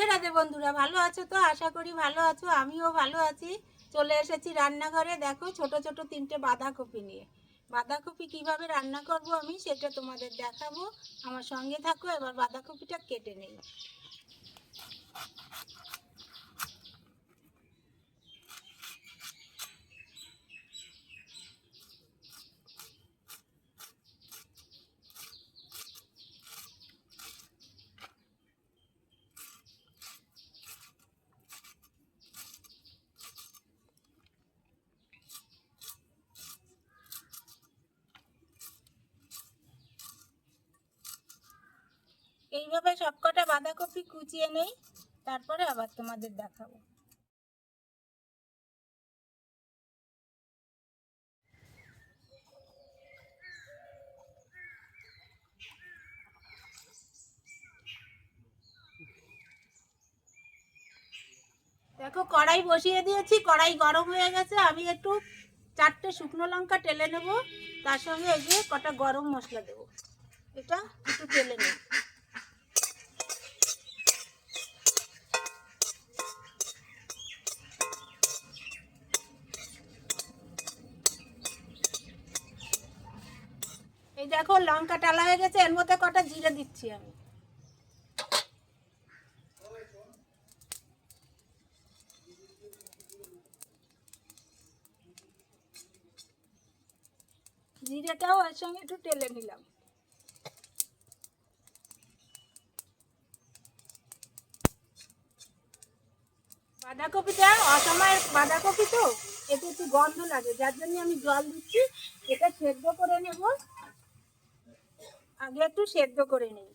রাধে রাধে বন্ধুরা, ভালো আছো তো? আশা করি ভালো আছো, আমিও ভালো আছি। চলে এসেছি রান্নাঘরে। দেখো, ছোট ছোট তিনটে বাঁধাকপি নিয়ে। বাঁধাকপি কীভাবে রান্না করব আমি, সেটা তোমাদের দেখাবো। আমার সঙ্গে থাকো, এবার বাঁধাকপিটা কেটে নেই। এইভাবে সবকটা বাঁধাকপি কুচিয়ে নেই, তারপরে আবার তোমাদের দেখাবো। দেখো, কড়াই বসিয়ে দিয়েছি, কড়াই গরম হয়ে গেছে, আমি একটু চারটে শুকনো লঙ্কা টেলে নেব, তার সঙ্গে এই যে কটা গরম মশলা দেবো। এটা একটু টেলে নেব। লঙ্কা টালা হয়ে গেছে, এর মধ্যে কটা জিরে দিচ্ছি আমি। জিরেটাও এর সঙ্গে একটু টেলে নিলাম। বাঁধাকপিটা অসময়ের বাঁধাকপি তো, এতে একটু গন্ধ লাগে, যার জন্য আমি জল দিচ্ছি, এটা সেদ্ধ করে নেব। আগে একটু সেদ্ধ করে নেই।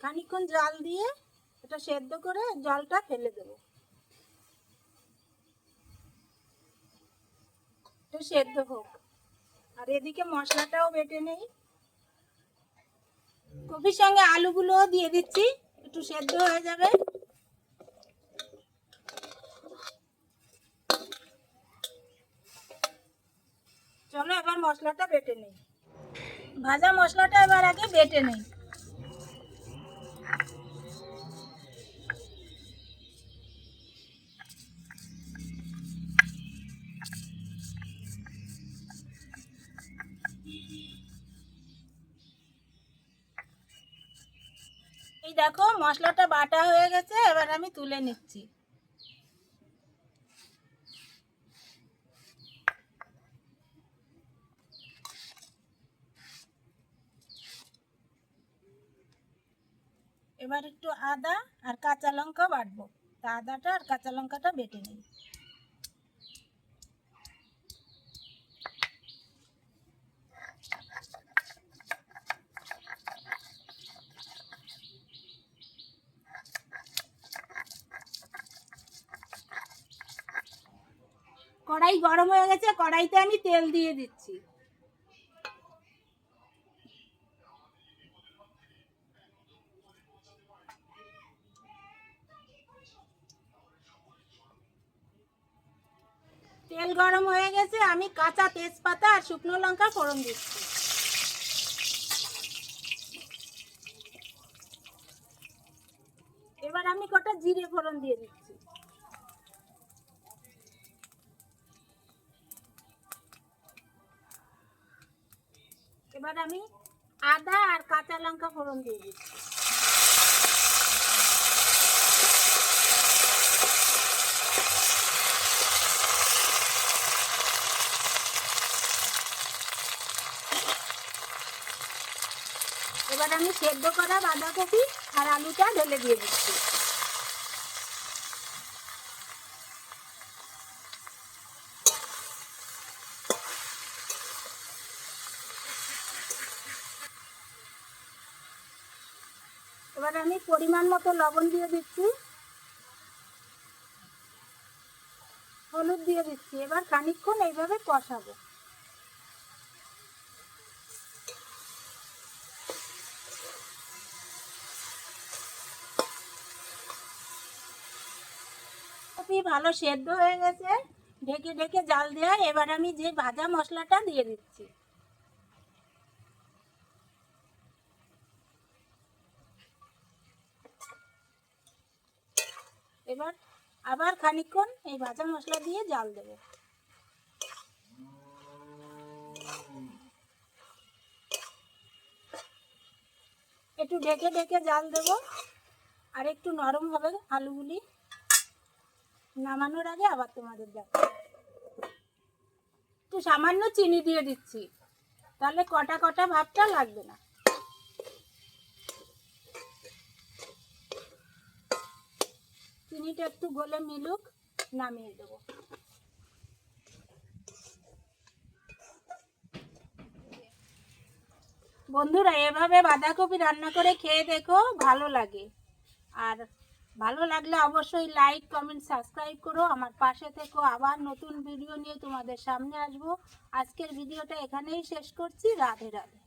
খানিকক্ষণ জল দিয়ে এটা সেদ্ধ করে জলটা ফেলে দেবো। একটু সেদ্ধ হোক। আর এদিকে মশলাটাও বেটে নেই। কপির সঙ্গে আলুগুলোও দিয়ে দিচ্ছি। একটু সেদ্ধ হয়ে যাবে চলো এবার মশলাটা বেটে নেই। ভাজা মশলাটা এবার আগে বেটে নেই। এই দেখো মশলাটা বাটা হয়ে গেছে, এবার আমি তুলে নিচ্ছি। এবার একটু আদা আর কাঁচা লঙ্কা বাটবো। তা আদাটা আর কাঁচা লঙ্কাটা বেটে নিই কড়াই গরম হয়ে গেছে, কড়াইতে আমি তেল দিয়ে দিচ্ছি। তেল গরম হয়ে গেছে, আমি কাঁচা তেজপাতা আর শুকনো লঙ্কা ফোড়ন দিচ্ছি। এবার আমি কটা জিরে ফোড়ন দিয়ে দিচ্ছি। এবার আমি আদা আর কাঁচা লঙ্কা ফোড়ন দিয়ে দিচ্ছি এবার আমি সেদ্ধ করা বাঁধাকপি আর আলুটা ঢেলে দিয়ে দিচ্ছি। এবার আমি পরিমাণ মতো লবণ দিয়ে দিচ্ছি। হলুদ দিয়ে দিচ্ছি। এবার খানিকক্ষণ এইভাবে কষাবো। কপি ভালো সেদ্ধ হয়ে গেছে। ঢেকে ঢেকে জাল দেওয়া এবার আমি যে ভাজা মশলাটা দিয়ে দিচ্ছি। এবার আবার খানিকক্ষণ এই ভাজা মশলা দিয়ে জাল দেব। একটু ঢেকে ঢেকে জাল দেব। আর একটু নরম হবে আলুগুলি। নামানোর আগে আবার তোমাদের একটু সামান্য চিনি দিয়ে দিচ্ছি। তাহলে কটা কটা ভাবটা লাগবে না। চিনিটা একটু গলে মিলুক, নামিয়ে দেবো। বন্ধুরা, এভাবে বাঁধাকপি রান্না করে খেয়ে দেখো ভালো লাগে। আর ভালো লাগলে অবশ্যই লাইক কমেন্ট সাবস্ক্রাইব করো। আমার পাশে থেকো। আবার নতুন ভিডিও নিয়ে তোমাদের সামনে আসব। আজকের ভিডিওটা এখানেই শেষ করছি। রাধে রাধে।